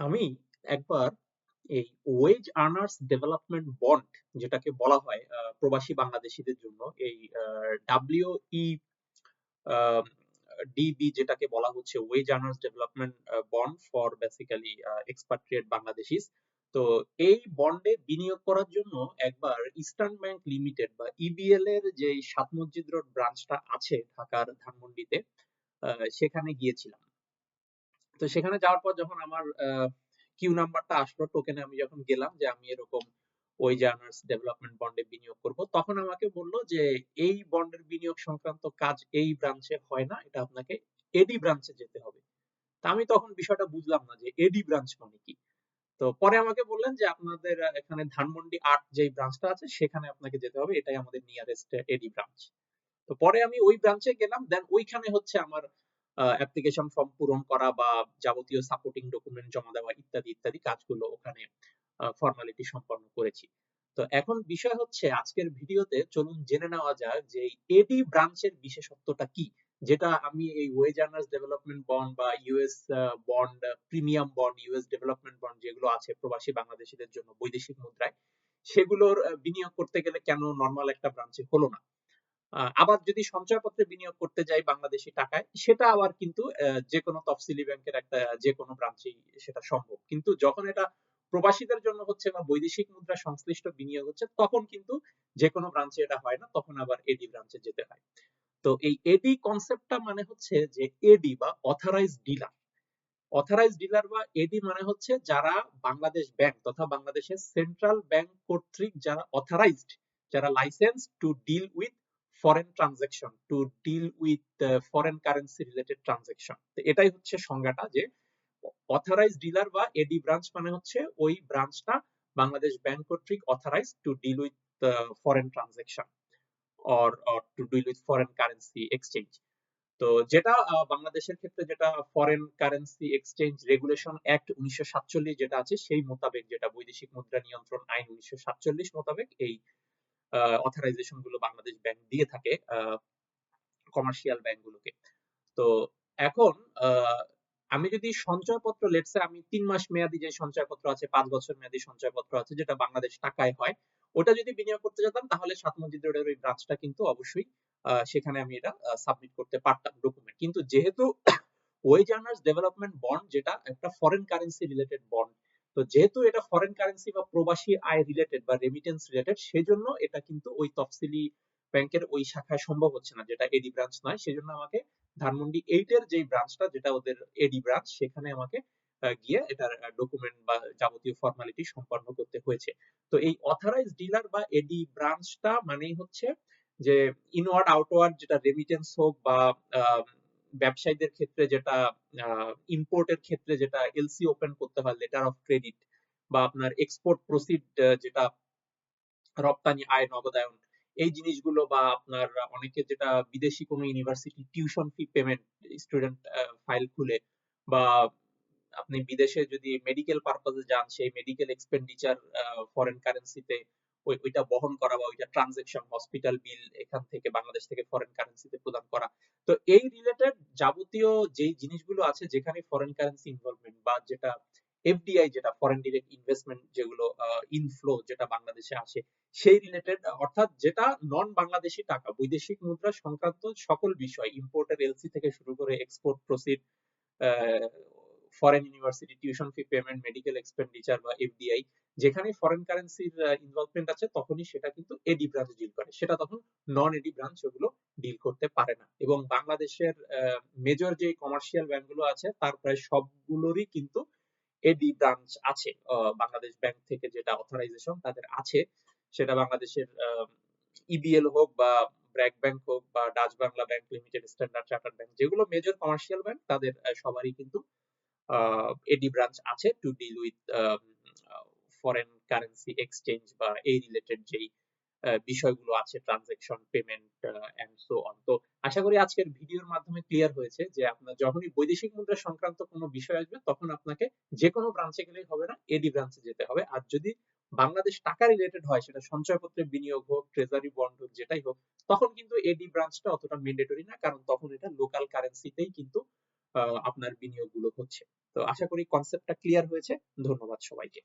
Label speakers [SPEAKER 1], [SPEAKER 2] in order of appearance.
[SPEAKER 1] আমি একবার এই ওয়েজ আর্নার্স ডেভেলপমেন্ট বন্ড যেটাকে বলা হয় প্রবাসী বাংলাদেশীদের জন্য, এই ডাব্লিউই ডিবি যেটাকে বলা হচ্ছে wage earners development bond for basically expatriate Bangladeshis. তো এই বন্ডে বিনিয়োগ করার জন্য একবার ইস্টার্ন ব্যাংক লিমিটেড বা ইবিএল এর যে সাত মসজিদ রোড ব্রাঞ্চটা আছে ঢাকার ধানমন্ডিতে সেখানে গিয়েছিলাম। তো সেখানে যাওয়ার পর যখন আমার কিউ নাম্বারটা আসলো টোকেনে আমি যখন গেলাম যে আমি এরকম ওই জার্নার্স ডেভেলপমেন্ট বন্ডে বিনিয়োগ করব, তখন আমাকে বলল যে এই বন্ডের বিনিয়োগ সংক্রান্ত কাজ এই ব্রাঞ্চে হয় না, এটা আপনাকে এডি ব্রাঞ্চে যেতে হবে। তা আমি তখন বিষয়টা বুঝলাম না যে এডি ব্রাঞ্চ মানে কি। তো পরে আমাকে বললেন যে আপনাদের এখানে ধানমন্ডি আট যে ব্রাঞ্চটা আছে, সেখানে আপনাকে যেতে হবে, এটাই আমাদের নিয়ারেস্ট এডি ব্রাঞ্চ তো পরে আমি ওই ব্রাঞ্চে গেলাম দেন ওইখানে হচ্ছে আমার অ্যাপ্লিকেশন ফর্ম পূরণ করা বা যাবতীয় সাপোর্টিং ডকুমেন্ট জমা দেওয়া ইত্যাদি ইত্যাদি কাজগুলো ওখানে ফর্মালিটি সম্পন্ন করেছি। তো এখন বিষয় হচ্ছে আজকের ভিডিওতে চলুন জেনে নেওয়া যাক যে এডি ব্রাঞ্চের বিশেষত্বটা কি? যেটা আমি এই ওয়েজ আর্নার্স ডেভেলপমেন্ট বন্ড বা US bond premium bond US development bond যেগুলো আছে প্রবাসী বাংলাদেশিদের জন্য বৈদেশিক মুদ্রায়, সেগুলোর বিনিয়োগ করতে গেলে কেন নর্মাল একটা ব্রাঞ্চে হলো না? আবার যদি সঞ্চয়পত্রে বিনিয়োগ করতে যাই বাংলাদেশি টাকায়, সেটা আবার কিন্তু যে কোনো তফসিলি ব্যাংকের একটা যে কোনো ব্রাঞ্চেই সেটা সম্ভব। কিন্তু যখন এটা প্রবাসীদের জন্য হচ্ছে বা বৈদেশিক মুদ্রা সংশ্লিষ্ট বিনিয়োগ হচ্ছে, তখন কিন্তু যে কোনো ব্রাঞ্চে এটা হয় না, তখন আবার এডি ব্রাঞ্চে যেতে হয়। তো এই এডি কনসেপ্টটা মানে হচ্ছে যে এডি বা অথরাইজ ডিলার অথরাইজ ডিলার বা এডি মানে হচ্ছে যারা বাংলাদেশ ব্যাংক তথা বাংলাদেশের সেন্ট্রাল ব্যাংক কর্তৃক যারা অথরাইজড যারা licence to deal with foreign transaction to deal with foreign currency related transaction এটাই হচ্ছে সংজ্ঞাটা যে অথরাইজ ডিলার বা এডি ব্রাঞ্চ মানে হচ্ছে ওই ব্রাঞ্চটা বাংলাদেশ ব্যাংক কর্তৃক authorise to deal with foreign transaction or to deal with foreign currency exchange তো যেটা বাংলাদেশের ক্ষেত্রে যেটা foreign currency exchange regulation act উনিশশো যেটা আছে সেই মোতাবেক যেটা বৈদেশিক মুদ্রা নিয়ন্ত্রণ আইন উনিশশো মোতাবেক এই অথরাইজেশনগুলো বাংলাদেশ ব্যাংক দিয়ে থাকে কমার্শিয়াল ব্যাংকগুলোকে তো এখন আমি যদি সঞ্চয়পত্র লেটসে আমি তিন মাস মেয়াদি যে সঞ্চয়পত্র আছে, পাঁচ বছর মেয়াদি সঞ্চয়পত্র আছে, যেটা বাংলাদেশ টাকায় হয়, ওটা যদি বিনিয়োগ করতে যেতাম, তাহলে সাত মসজিদ রোডের ওই ব্রাঞ্চটা কিন্তু অবশ্যই সেখানে আমি এটা সাবমিট করতে পারতাম ডকুমেন্ট কিন্তু যেহেতু ওয়েজ আর্নার্স ডেভেলপমেন্ট বন্ড, যেটা একটা ফরেন কারেন্সি রিলেটেড বন্ড তো যেহেতু এটা ফরেন কারেন্সি বা প্রবাসী আয় রিলেটেড বা রেমিটেন্স রিলেটেড সেজন্য এটা কিন্তু ওই তফসিলি ব্যাংকের ওই শাখায় সম্ভব হচ্ছে না, যেটা এডি ব্রাঞ্চ নয়। সেজন্য আমাকে ধানমন্ডি এইট এর যে ব্রাঞ্চটা যেটা ওদের এডি ব্রাঞ্চ সেখানে আমাকে গিয়ে এটার ডকুমেন্ট বা যাবতীয় ফর্মালিটি সম্পন্ন করতে হয়েছে। তো এই অথরাইজ ডিলার বা এডি ব্রাঞ্চটা মানেই হচ্ছে যে ইনওয়ার্ড আউটওয়ার্ড যেটা রেমিটেন্স হোক বা ব্যবসায়ীদের ক্ষেত্রে যেটা ইম্পোর্টের ক্ষেত্রে যেটা এলসি ওপেন করতে হয় লেটার অফ ক্রেডিট বা আপনার এক্সপোর্ট প্রসিড যেটা রপ্তানি আয় নগদায়ন এই জিনিসগুলো বা আপনার অনেকে যেটা বিদেশি কোনো university tuition fee payment student file খুলে বা আপনি বিদেশে যদি মেডিকেল পারপাসে যান, সেই মেডিকেল এক্সপেন্ডিচার ফরেন কারেন্সিতে ওইটা বহন করা বা ওইটা ট্রানজেকশন হসপিটাল বিল এখান থেকে বাংলাদেশ থেকে ফরেন কারেন্সিতে প্রদান করা। তো এই রিলেটেড যাবতীয় যেই জিনিসগুলো আছে যেখানে ফরেন কারেন্সি ইনভলভমেন্ট বা যেটা এফডিআই যেটা ফরেন ডিরেক্ট ইনভেস্টমেন্ট যেগুলো ইনফ্লো যেটা বাংলাদেশে আসে, সেই রিলেটেড অর্থাৎ যেটা নন বাংলাদেশি টাকা, বৈদেশিক মুদ্রা সংক্রান্ত সকল বিষয় ইম্পোর্টের এলসি থেকে শুরু করে export proceed foreign university tuition fee payment medical expenditure বা এফডিআই যেখানে ফরেন কারেন্সির ইনভলভমেন্ট আছে, তখনই সেটা কিন্তু এডি ব্রাঞ্চ ডিল করে। সেটা তখন নন এডি ব্রাঞ্চ ওগুলো ডিল করতে পারে না। এবং বাংলাদেশের মেজর যে কমার্শিয়াল ব্যাংকগুলো আছে, তার প্রায় সবগুলোরই কিন্তু এডি ব্রাঞ্চ আছে। বাংলাদেশ ব্যাংক থেকে যেটা অথরাইজেশন তাদের আছে। সেটা বাংলাদেশের ইবিএল হোক বা ব্র্যাক ব্যাংক হোক বা Dutch Bangla bank limited Standard Chartered bank যেগুলো মেজর কমার্শিয়াল ব্যাংক তাদের সবারই কিন্তু এডি ব্রাঞ্চ আছে to deal with foreign currency exchange বা এই রিলেটেড যেই বিষয়গুলো আছে transaction payment and so on তো আশা করি আজকের ভিডিওর মাধ্যমে ক্লিয়ার হয়েছে যে আপনার যখনই বৈদেশিক মুদ্রা সংক্রান্ত কোনো বিষয় আসবে, তখন আপনাকে যে কোনো ব্রাঞ্চে গেলেই হবে না এডি ব্রাঞ্চে যেতে হবে। আর যদি বাংলাদেশ টাকা রিলেটেড হয়, সেটা সঞ্চয়পত্রের বিনিয়োগ হোক ট্রেজারি বন্ড হোক, যেটাই হোক, তখন কিন্তু এডি ব্রাঞ্চটা অতটা ম্যান্ডেটরি না, কারণ তখন এটা লোকাল কারেন্সিতেই কিন্তু আপনার বিনিয়োগগুলো হচ্ছে। তো আশা করি কনসেপ্টটা ক্লিয়ার হয়েছে। ধন্যবাদ সবাইকে।